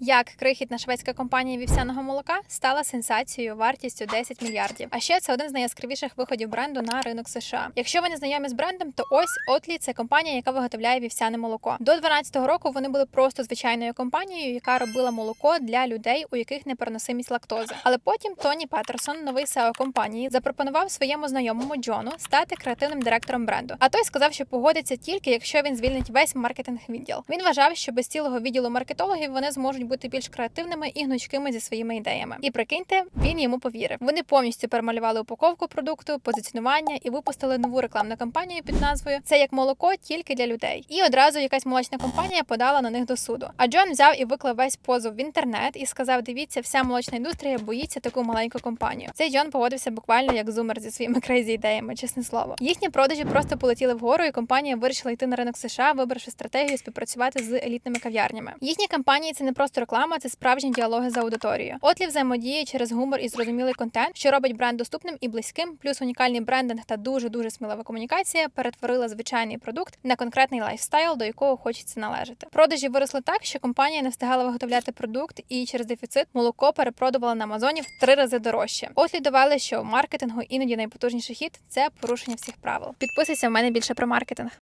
Як крихітна шведська компанія вівсяного молока стала сенсацією вартістю 10 мільярдів. А ще це один з найяскравіших виходів бренду на ринок США. Якщо ви не знайомі з брендом, то ось Отлі це компанія, яка виготовляє вівсяне молоко. До 12 року вони були просто звичайною компанією, яка робила молоко для людей, у яких непереносимість лактози. Але потім Тоні Петерсон, новий SEO компанії, запропонував своєму знайомому Джону стати креативним директором бренду. А той сказав, що погодиться тільки якщо він звільнить весь маркетинг відділ. Він вважав, що без цілого відділу маркетологів вони зможуть бути більш креативними і гнучкими зі своїми ідеями. І прикиньте, він йому повірив. Вони повністю перемалювали упаковку продукту, позиціонування і випустили нову рекламну кампанію під назвою Це як молоко тільки для людей. І одразу якась молочна компанія подала на них до суду. А Джон взяв і виклав весь позов в інтернет і сказав: Дивіться, вся молочна індустрія боїться таку маленьку компанію. Цей Джон поводився буквально як зумер зі своїми крейзі ідеями, чесне слово. Їхні продажі просто полетіли вгору, і компанія вирішила йти на ринок США, вибравши стратегію співпрацювати з елітними кав'ярнями. Їхні кампанії це не просто реклама, це справжні діалоги з аудиторією. Отлі взаємодіє через гумор і зрозумілий контент, що робить бренд доступним і близьким, плюс унікальний брендинг та дуже дуже смілива комунікація перетворила звичайний продукт на конкретний лайфстайл, до якого хочеться належати. Продажі виросли так, що компанія не встигала виготовляти продукт, і через дефіцит молоко перепродувала на Амазоні в три рази дорожче. Отлі довели, що в маркетингу іноді найпотужніший хід це порушення всіх правил. Підписуйся в мене більше про маркетинг.